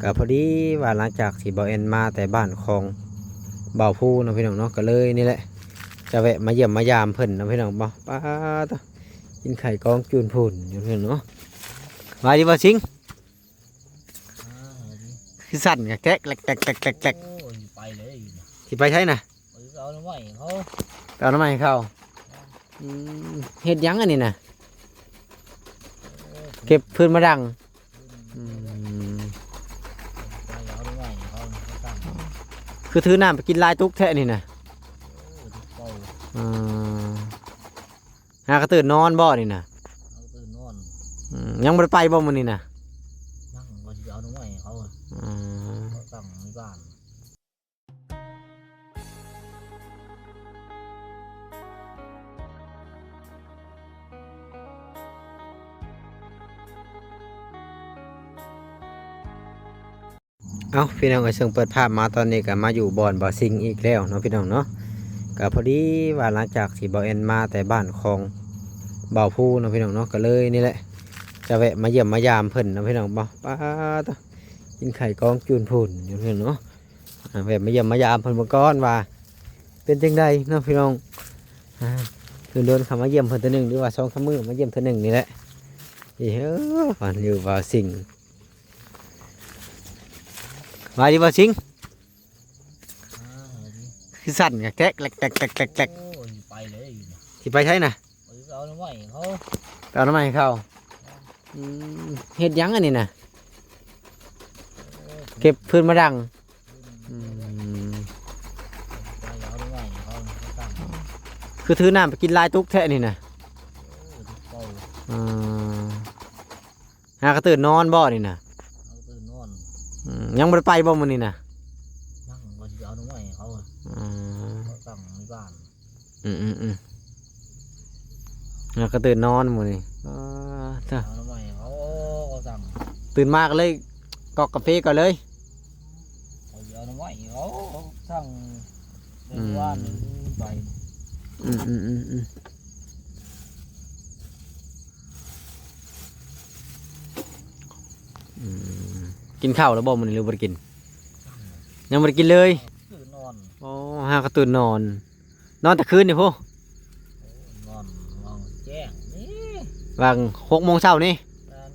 ก็พอดีว่าหลังจากที่เบาเอ็นมาแต่บ้านของเบาผู้เนาะพี่น้องเนาะก็เลยนี่แหละ จะแวะมาเยี่ยมมายามเพิ่นเนาะพี่น้องบ่ป้าตะกินไข่กองจูนพุ่นอยู่พี่น้องเนาะมาดิบ่สิงคือสั่นกะแก๊กแกลกแกลกแกลกแกลกแกลกโอ้ยไปเลยสิไปใช้น่ะไปเอาน้ำไม้เขาไปเอาน้ำมันให้เขาอืมเฮ็ดหยังอันนี้น่ะเก็บพื้นมาดังอืม ไปเอาน้ำไม้เขาเขาตั้ง คือถือน้ำไปกินลายตุกแท้นี่น่ะโอ้ยเป่าอืมหากระตื่นนอนบ่นี่น่ะเอาตื่นนอนอืมยังบ่ได้ไปบ่มื้อนี้น่ะ เอาพี่น้องเอ้ยซึ่งเปิดภาพมาตอนนี้ก็มาอยู่บ่อนบ่อซิงอีกแล้วเนาะพี่น้องเนาะก็พอดีว่าหลังจากที่บ่อเอ็นมาแต่บ้านของเบาผู้เนาะพี่น้องเนาะก็เลยนี่แหละ จะแวะมาเยี่ยมมายามเพิ่นเนาะพี่น้องบ่ป้าตกินไข่กองจูนพุ่นอยู่พี่น้องเนาะแวะมาเยี่ยมมายามเพิ่นมื่อก่อนว่าเป็นจังไดเนาะพี่น้องคือเดินเข้ามาเยี่ยมเพิ่นเทื่อหนึ่งหรือว่าสองสามือมาเยี่ยมเทื่อหนึ่งนี่แหละอีเฮ้อฝันอยู่บ่อซิง มาดิบ่สิงอ่าดิคือสั่นกะแก๊กแกลกแกลกแกลกแกลกแกลกโอ้ยไปเลยสิไปใช้น่ะไปเอาน้ำไม้เขาไปเอาน้ำมันให้เขาอืมเฮ็ดหยังอันนี้น่ะ เก็บพื้นมาดังอืมไปเอาน้ำไม้เขาเขาตั้งโอ้ยคือถือน้ำไปกินลายตุกแท้นี่น่ะเป่าอืมหากระตื่นนอนบ่นี่น่ะ เอาตื่นนอน อืม ยังบ่ได้ไปบ่มื้อนี้น่ะนั่งก็จะเอาน้ำไม้เขาอืมเขาตั้งในบ้านอืมอืมอืมหากระตื่นนอนมื้อนี้อ่าจ้ะเอาน้ำไม้เขาเขาตั้งตื่นมากเลยกอกกาแฟก่อนเลย เขาจะเอาน้ำไม้เขาเขาตั้งในบ้านไปอืมอืมอืมอืม กินข้าวแล้วบ่มันหรือบ่ได้กิน ยังบ่ได้กินเลยตื่นนอนโอ้หากระตื่นนอน นอนแต่คืนนี่พ่นอนมองแจ้งนี่วางหกโมงเช้านี่นั่น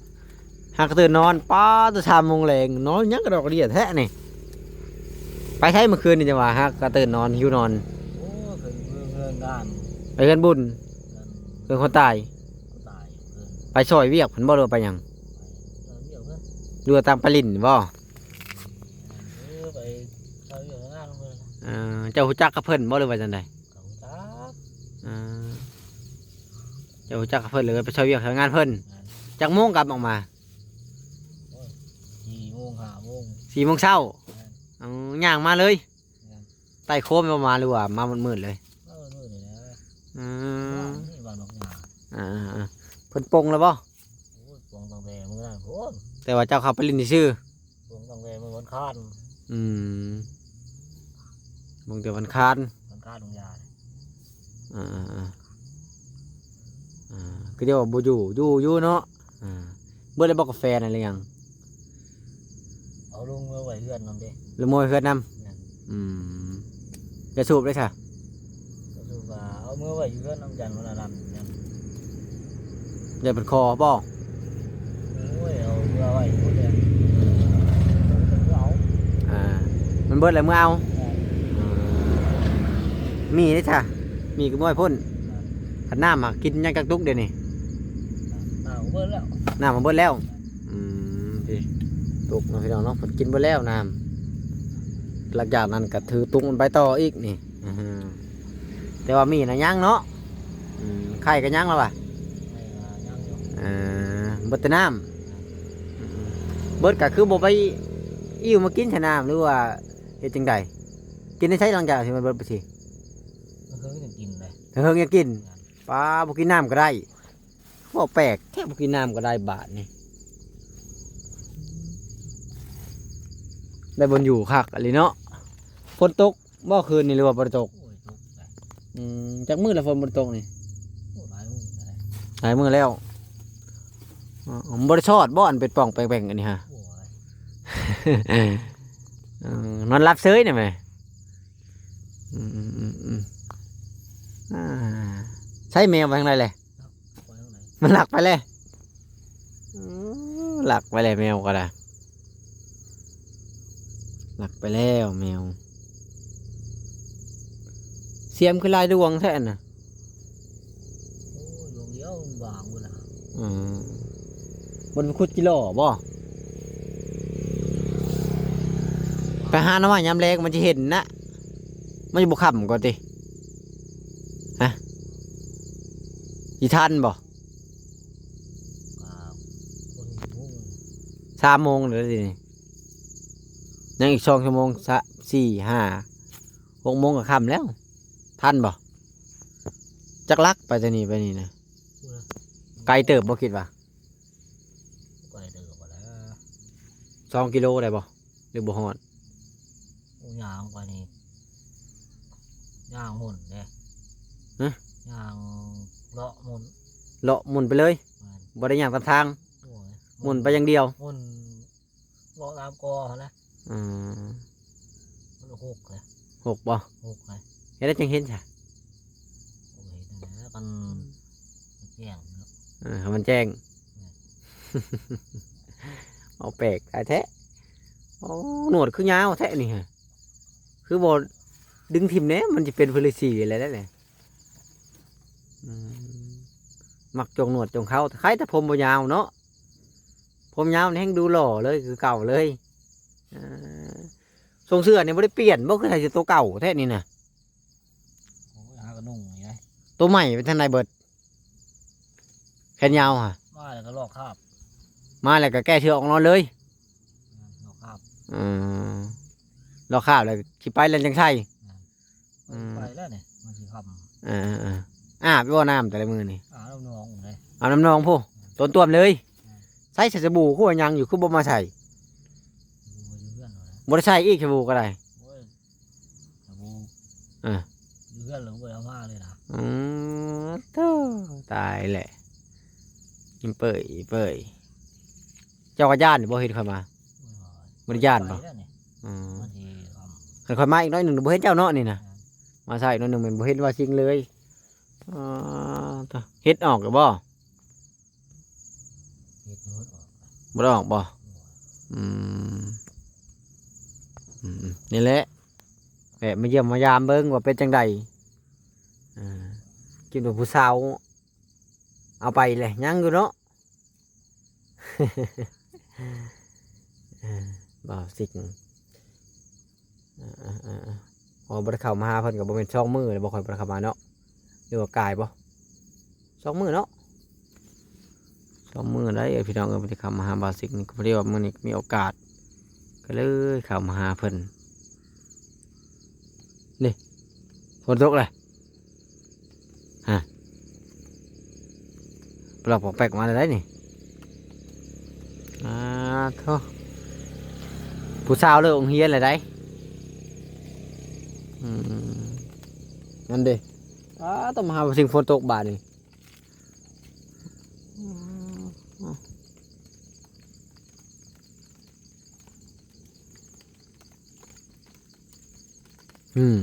หากระตื่นนอนป้าจะสามโมงแรงนอนยังกระดอกกระเดียแท้นี่ไปใช้เมื่อคืนนี่จังหวะหากระตื่นนอนหิวนอนโอ้เคยเรื่องเรื่องงานไปเฮือนบุญนั่นเฮือนคนตายตายเพิ่นไปซอยเวียกเพิ่นบ่รู้ว่าไปหยัง ไปเออเดี๋ยวเพิ่นหรือว่าตามปลาลินบ่เออไปเขาอยู่งานเพิ่นเออเจ้าฮู้จักกับเพิ่นบ่หรือว่าจังไดเขาจักเออเจ้าฮู้จักกับเพิ่นเลยไปซอยเวียกซอยงานเพิ่นจักโมงกลับออกมาสี่โมงห้าโมง4โมงเช้านั่นเอาย่างมาเลยนั่นไต่โค้งประมาณหรือว่ามามืดๆเลยเออนู่นนี่นะอืบ้ามนนี่บ้านนกหนาอ่าๆเพิ่นปลงแล้วบ่ โอ้ยปวงตังแต่มือนั่นโอ้ย แต่ว่าเจ้าเข้าไปลินซื่อปวงตังแต่มือวันคานอืมบางเดือนวันคานวันคานของยายอ่าๆอ่าก็เดี๋ยวาบ่อยู่อยู่อยู่เนาะอ่าเบิดได้บอกกาแฟนั่นหรือยังเอาลุงมาไว้เพื่อนนำเด้หรือมวยเฮือนนํนั่นอืมจะสูบได้ค่ะก็คือว่าเอามือไว้อยู่เพื่อนน้ำจันทร์วันนั้นนั่นอย่าเป็นคอบ่โอ้ ยเอามือไว้อยู่เพื่อนเอาอ่ามันเบิดแล้วมึงเอา มีได้จ้ะมีก็บ่ให้พ่นขันน้ำมากินยังกักตุกเดี๋ยวนี้เอาเบิ่แล้วน้ำมาเบิดแล้วอืมพี่ตุกเนาะพี่น้องเนาะผลกินเบิดแล้วน้ำหลังจากนั้นก็ถือตุกมันไปต่ออีกนี่อ่าฮะแต่ว่ามีนะยังเนาะอืมไข่ก็ยังแล้วว่ะ ไม่มายังอยู่ อ่าเบิดแต่น้ำอืม เบิดก็คือบ่ไปอิ่วมากินใช่น้ำหรือว่าเฮ็ดจังใดกินได้ใช้หลังจากที่มันเบิดไปสิมันคือจะกินเลยเฮิงยังกินปลาบุกินน้ำก็ได้บ่แปลกแค่บุกินน้ำก็ได้บาทนี่ได้บนอยู่คักอะไรเนาะฝนตกบ่คืนนี่หรือว่าบ่ได้ตกโอ้ยตกใจอืมจากมือละฝนบ่ได้ตกนี่โอ้ยหลายมือเลยหลายมือแล้วอ๋อผมบ่ได้ชอดบ่อันเป็ดป่องแปลงๆอันนี้ฮะโอ้ยเออ นอนรับเซยเนี่ยไหมอืมอืมอืมอืมอ่าใช้แมวไปทางไหนเลยไปทางไหนมันหลักไปเลยอืมหลักไปเลยแมวก็ได้หลักไปแล้วแมว เสียมคือลายดวงแท้น่ะโอ้ยดวงเดียวมันบางเวลาอืมบนคุดกิโลบ่ ไปหาหน้ำมันยำแรงมันจะเห็นนะมันจะบุกขำก่อนติฮะอีทันบ่กับคนมุ่งสามโมงเลยดิยังอีกสองชั่วโมงสะสี่ห้าหกโมงก็ค่ำแล้ว ทันบ่จักลักไปจะนี่ไปนี่นะไกลเติบบ่คิดว่าไปเดือบแล้วสองกิโลได้บ่หรือบ่ฮอดโอ้ ยางไปนี่ยางหมุนเด้ฮะ ยางเลาะหมุนเลาะหมุนไปเลยมันบ่ได้ย่างตามทางโอ้ยหมุนไปอย่างเดียวหมุนเลาะตามกอเขานะอืมมันหกเลยหกบ่หกเลยเฮ็ดได้จังเห็นจ้ะโอ้ยนั่นแหละกันแจ้งเนาะเออให้มันแจ้ง เอาแปลกตายแท้โอ้หนวดคือยาวแท้นี่ฮะ คือบ่ดึงทิมเนี้ยมันจะเป็นพลิสีอะไรได้เลยอืมมักจงหนวดจงเขาใครแต่ผมบ่ยาวเนาะผมยาวนี่แห้งดูหล่อเลยคือเก่าเลยเออทรงเสื้อนี่ไม่ได้เปลี่ยนบ่คือใส่เสื้อตัวเก่าแท้นี่นะโอ้ยหากระนุ่งอย่างไรตัวใหม่เป็นทางไหนเบิดแขนยาวฮะมาแล้วก็ลอกคราบมาแล้วก็แก้เชือกออกนอนเลยลอกคราบอืม เราข้าวเลยขี่ไปแล้วจังใช่อืม ไปแล้วเนี่ยมันสิคอ่าอ่าอาบว่าน้ำแต่ละมือนี่ำอ่าแล้วน้องเลยอาบน้ำนองผู้ต้นต้วมเลย ใส่สบู่คู่ยังอยู่คู่บ่มาใส่ดูอยู่เพื่อนเลยบ่ได้ใส่อีกสบู่ก็ได้ โอ้ยสบูอ่าอยู่เพื่อนหลงไปเอามาเลยนะอืมโธ่ตายแหละยิมเปื่อยเปื่อยเจ้าก็ย่านบ่เห็นค่อยมาบ่ได้ย้านปะไปแล้วเนี่ยอืมมันสิ คค่อยมาอีกน้อยหนึ่งบ่เห็นเจ้าเนาะนี่นะมาใส่น้อยหนึ่งมันบ่เห็นว่าจริงเลยเฮ็ดออกหรือบ่ำเบ้อบ่ได้ออกบ่อืมอืมนี่แหละแหละมาเยี่ยมมายามเบิ้งว่าเป็นจังใดอ่ากินกับผู้สาวเอาไปเลยยังอยู่เนาะบ่าวสิก อ่าอ่าอ่าอ่าพอบริเข้ามาหาเพิ่นกับบ่เป็นช่องมือเลยบ่ค่อยบริเข้ามาเนาะหรือว่ากายบ่ช่องมือเนาะช่องมือได้พี่น้องเอ้ยบ่ได้เข้ามาหาบาสิกนี่ก็พอดีว่ามื้อนี้มีโอกาส ก็เลยเข้ามาหาเพิ่นนี่ฝนตกเลยฮะปลอกปอกแปกมาได้นี่อ่าโทผู้สาวเลยองเฮียนเลยได้อืม นั่นเด้อ้าต้องมาหาสิ่งฝนตกบาดนี่อืม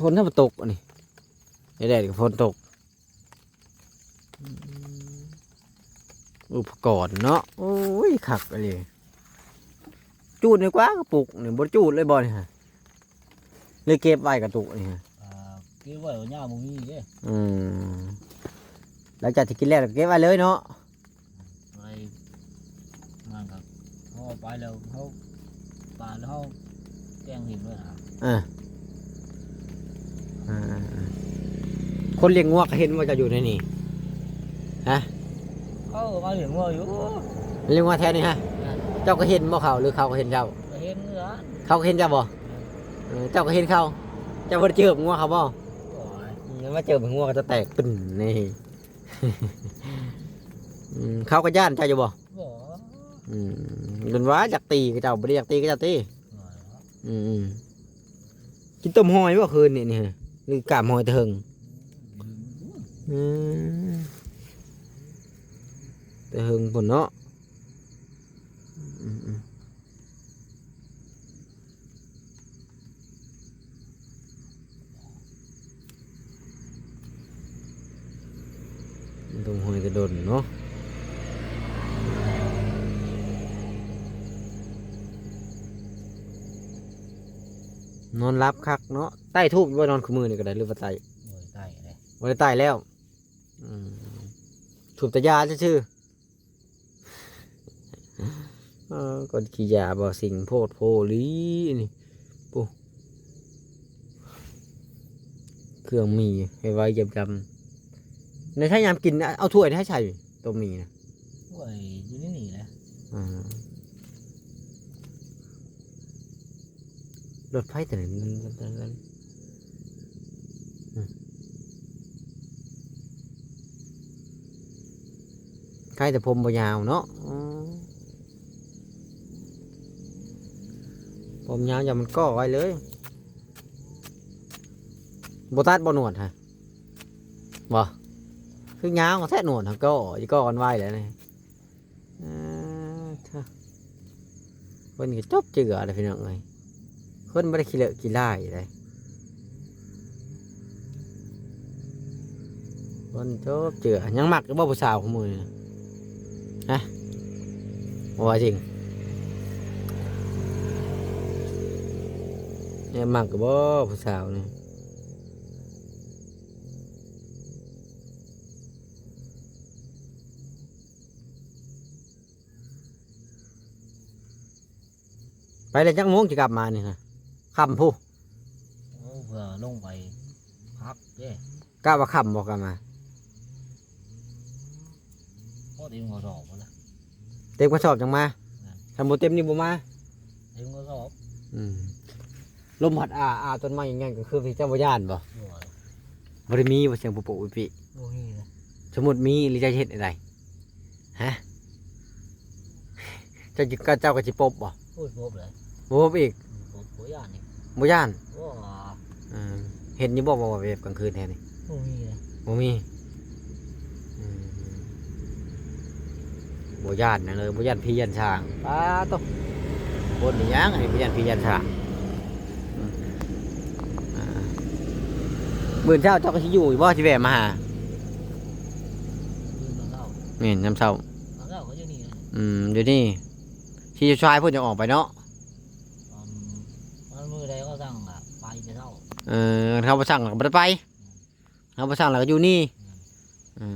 ฝนถ้ามาตกอันนี้แดดกับฝนตก อุปกรณ์เนาะ โอ้ยขักอะไรจูดดีกว่ากระปุกนี่บดจูดเลยบอลนี่ฮะ เลยเก็บไว้กระตุกนี่ฮะอ่าเกี่ยวไว้ว่าหญ้ามึงมีเด้อืมหลังจากที่กินแล้วก็เก็บไว้เลยเนาะไปมันครับเขาเอาไปแล้วเขาปาดแล้วเขาแกล้งหินด้วยนะอ่าอ่าคนเลี้ยงงวกก็เห็นว่าจะอยู่ในนี่เขาก็มาเห็นว่าอยู่เลี้ยงงวกแท้นี่ฮะเจ้าก็เห็นบ่เขาหรือเขาก็เห็นเจ้า ก็เห็นเนื้อเขาก็เห็นเจ้าบ่ เจ้าก็เห็นเขาเจ้าบ่ได้เจองัวเขาบ่โอ้ยอืมาเจอเป็นงัวก็จะแตกปึ่นนี่ อืมเขาก็ย่านเจ้าอยู่บ่บ่อืมเป็นว่าอยากตีก็เจ้าบ่ได้อยากตีก็เจ้าตีอืมกินต้มหอยบ่คืนนี่นี่หรือกามหอยเถิงอืมเถิงฝนเนาะ ตรงห้อยกระดนเนาะนอนรับคักเนาะใต้ทูบอยู่ว่านอนคือมือนี่ก็ได้หรือว่าใต้โอ้ยใต้เลยบ่ได้ใต้แล้วอืมถูกแต่ยาชื่อๆเออก่อนขี้ยาบ่สิ่งโพดโพลีนี่ปุ๊เครื่องมีให้ไว้ยำจำ ในถ้ายามกินนะเอาถ้วยให้ใส่ตัวมีนะโอ้ยอยู่นี่นี่แหละอ่ารถไฟแต่ไหนมันมันมันมันอืมใกล้แต่ผมบ่ยาวเนาะอ๋อผมยาวอย่ามันก็ไว้เลยบตัดบ่หนวดฮะบ่ คือยาวแท้หนวดฮะก็อีก็กันไว้เลยนี่อ่าเถอะคนก็จบเจือเลยพี่น้องเอ้ยคนไม่ได้ขี้เลอะขี้ไล่เลยคนจบเจือยังหมักก็บ่ผู้สาวของมือนี่นะฮะบ่ว่าจริงยังหมักก็บ่ผู้สาวนี่ ไปเลยจังโมงจะกลับมานี่นะคำผู้โอ้เผื่อลงไปพักเด้กล้าว่าคำบอกกลับมาเพราะเต็มกระสอบหมดละเต็มกระสอบจังมาทำโมเต็มนี่บ่มาเต็มกระสอบอืมลมพัดอาอาต้นไม้อย่างงั้นก็คือพี่เจ้าบ่ย่านบ่โอ้ยบ่ได้มีบ่เสียงปุปุอุปิโอ้ยเลยสมมุติมีหรือจะเฮ็ดอะไรฮะเจ้าจิก็เจ้าก็สิปบบ่ พูดพบเลยบ่ปบอีกพบหัวย่านนี่บ่ย่านโอ้อืมเห็นอยู่บ่ว่าว่าแบบกลางคืนแท้นี่โอ้ยเลยบ่มีอืมบ่ย่านหยังเลยบ่ย่านพี่ย่านช้างป้าตกคนนี่ยังอันนี้บ่ย่านพี่ย่านช้างอืมอ่ามื้อเช้าเจ้าก็สิอยู่บ่สิแวะมาหาคืนมาเล่าแม่นยามเช้ามาเล่าเขาอยู่นี่เลยอืมอยู่นี่ ที่ชายเพิ่นจะออกไปเนาะตอนมันมือใดก็สั่งอะไปจะเท่าเออเขาบ่สั่งเราก็บ่ได้ไปเขาบ่สั่งเราก็อยู่นี่อื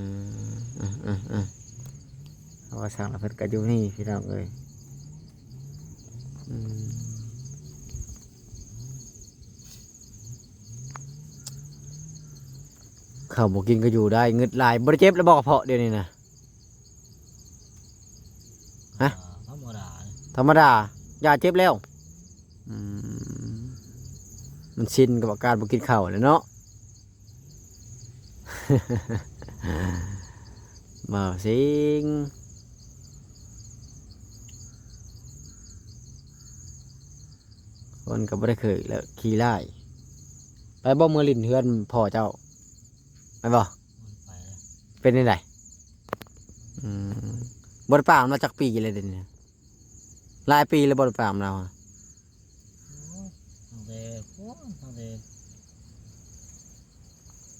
มอืมอืมอืมเขาบ่สั่งเราเพิ่นก็อยู่นี่พี่น้องเอ้ยอืมข้าวบ่กินก็อยู่ได้เงึดหลายบ่ได้เจ็บแล้วบ่กระเพาะเดี๋ยวนี้นะฮะ ธรรมดาเนี่ย ธรรมดาอย่าเจ็บแล้วอืมมันชินกับอาการบ่กินข้าวแล้วเนาะบ่าวสิงคนก็บ่ได้เคยแล้วขี่ไล่ไปบ่เมื่อลินเฮือนพ่อเจ้าไปบ่มันไปเลยเป็นยังไงอืมบ่ได้ปรามมาจากปีเลยเดี๋ยวนี้ หลายปีแล้วบ่ได้ปรามเราอะตั้งแต่โอ้ยตั้งแต่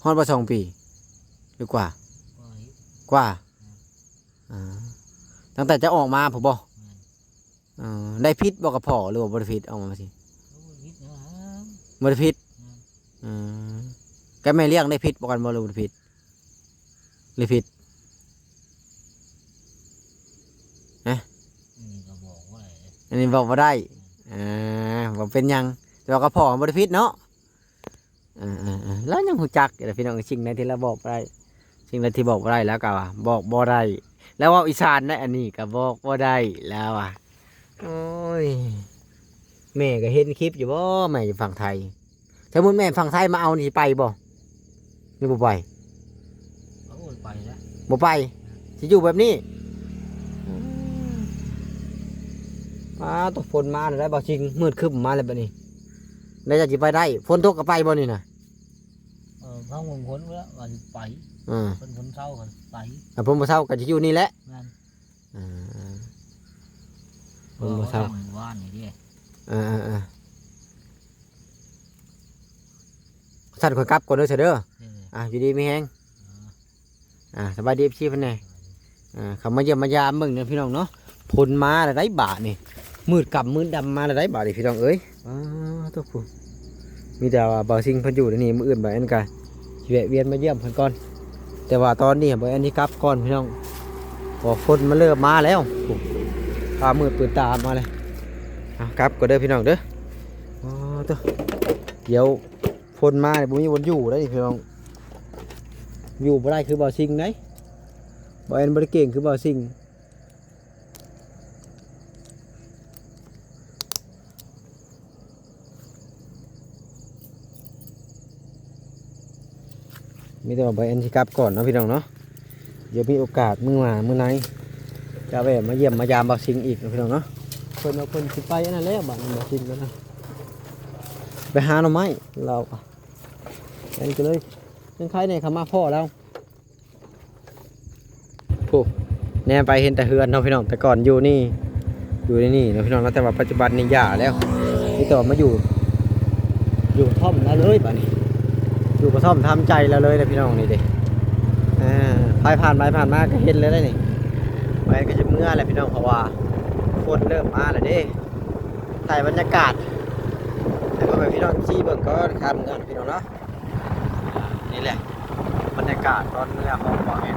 ฮอดบ่สองปีหรือกว่าว่าอีกกว่าอ่าตั้งแต่จะออกมาผมบอกอ่าได้พิษบอกกับพ่อหรือว่าบริพิษเอามาสิโอ้ยวิทย์นะฮะบริพิษอืมอืมแกไม่เลี้ยงได้พิษบอกกันบ่หรือบริพิษหรือพิษ นี่ก็บอกว่า อะไรเลยอันนี้บอกว่าได้อ่าบอกเป็นหยังแต่ว่ากับพ่อบริพิษเนาะอ่าอ่าอ่าแล้วยังหูจักเดี๋ยวพี่น้องสิ่งไหนที่เราบอกบ่ได้สิ่งใดที่บอกบ่ได้แล้วก็ว่าบอกบ่ได้แล้วว่าอีสานได้อันนี้ก็บอกบ่ได้แล้วอะโอ้ยแม่ก็เห็นคลิปอยู่บ่แม่อยู่ฝั่งไทยถ้ามุนแม่ฝั่งไทยมาเอานี่สิไปบ่หรือบ่ไปเขาโอ้ยไปแล้วบ่ไปสิอยู่แบบนี้ มาตกฝนมาแล้วบ่จริงมืดครึ้มมาแล้วบัดนี้แล้วจะสิไปได้ฝนตกก็ไปบ่นี่น่ะเออเขางงคนแล้วว่าสิไปอือคนคนเศร้ากันไปแต่ผมบ่เศร้าก็สิอยู่นี่แหละนั่นอ่าผมบ่เศร้าหมู่บ้านนี่ดิอ่าๆๆสั่นข่อยกลับก่อนเด้อเสยเด้อเอออะอยู่ดีมีแฮงเอออ่าสบายดีเอฟซีเพิ่นแน่อ่าเขามาเยี่ยมมายามเบิ่งเนี่ยพี่น้องเนาะพลมาแล้วได้บาทนี่ มืดกับมืดดำมาแล้วได้บาทนี่พี่น้องเอ้ยอ้าวตัวผู้มีแต่ว่าบ่าวซิงเพิ่นอยู่ในนี่มื้ออื่นบ่อันกะสิแวะเวียนมาเยี่ยมเพิ่นก่อน แต่ว่าตอนนี้บ่อันนี้กลับก่อนพี่น้องพอฝนมันเริ่มมาแล้วโอ้ฟ้ามืดปืนตามาเลยเอากลับก็เด้อพี่น้องเด้ออ๋อตัวเดี๋ยวฝนมาเนี่ยบ่มีวันอยู่ได้อพี่น้อง อยู่บ่ได้คือบ่สิ่งไหนบ่แอนบ่ได้เก่งคือบ่สิ่ง มีแต่ว่าบ่แอนสิกลับก่อนเนาะพี่น้องเนาะเดี๋ยวมีโอกาสมือมามือไหนจะแวะมาเยี่ยมมายามบ่สิ่งอีกนะพี่น้องเนาะเพิ่นเอาเพิ่นสิไปอันนั้นแล้วบัดนี้บ่สิ่งแล้วนะไปหาหน่อไม้เราแอนก็เลยยังใครเนี่ยเขามาพ่อเราแน่ไปเห็นแต่เฮือนเนาะพี่น้องแต่ก่อนอยู่นี่อยู่ในนี่นะพี่น้องแล้วแต่ว่าปัจจุบันนี่หย่าแล้วนี่ต่อมาอยู่ อยู่ท่อมแล้วเลยบ้านี้ อยู่กระท่อมทำใจแล้วเลยนะพี่น้องนี่เด็อ่าไปผ่านไปผ่านมาก็เห็นเลยได้นี่ไปก็จะเมื่อแหละพี่น้องเพราะว่าฝนเริ่มมาแล้วเด้ถ่ายบรรยากาศให้พ่อแม่พี่น้องชี้เบิ่งก็ข้ามเงินพี่น้องเนาะนี่แหละบรรยากาศตอนเมื่อของบ่อแอน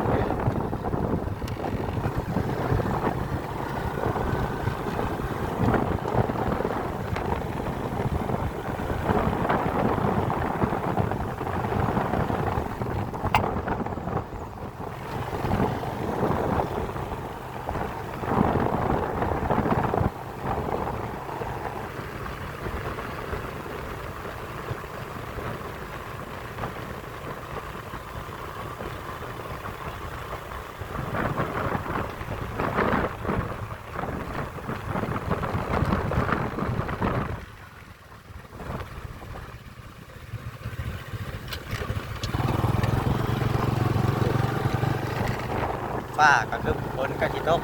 ฟ้าก็คือฝนก็สิตก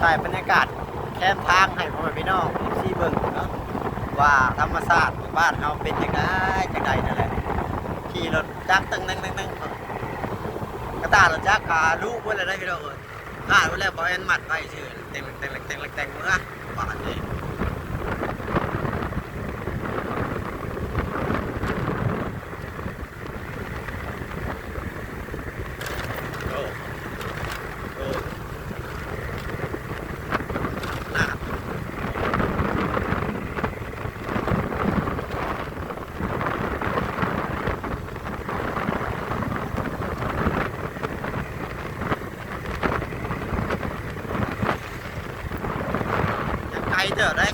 ถ่ายบรรยากาศแคมทางให้พ่อแม่พี่น้องซีเบิ่งเนาะว่าธรรมชาติบ้านเฮาเป็นจังไดจังไดนั่นแหละขี่รถจักรตึงนึงนึงนึงกระตารถจักรกาลูกเพิ่นเลยนะพี่น้องเอ้ยอ่านไว้แล้วบ่แม่นมัดไว้ชื่อเต็งเต็งเต็งเต็งเมื่อบ้านนี่ trở đây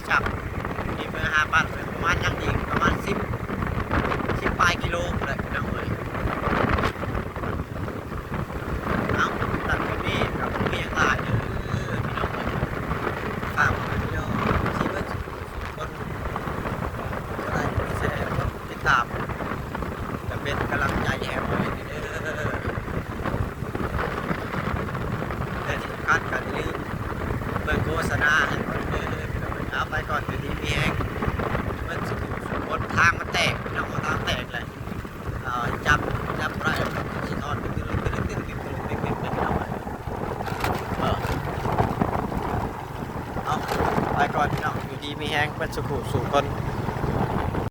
Mexico สู่คน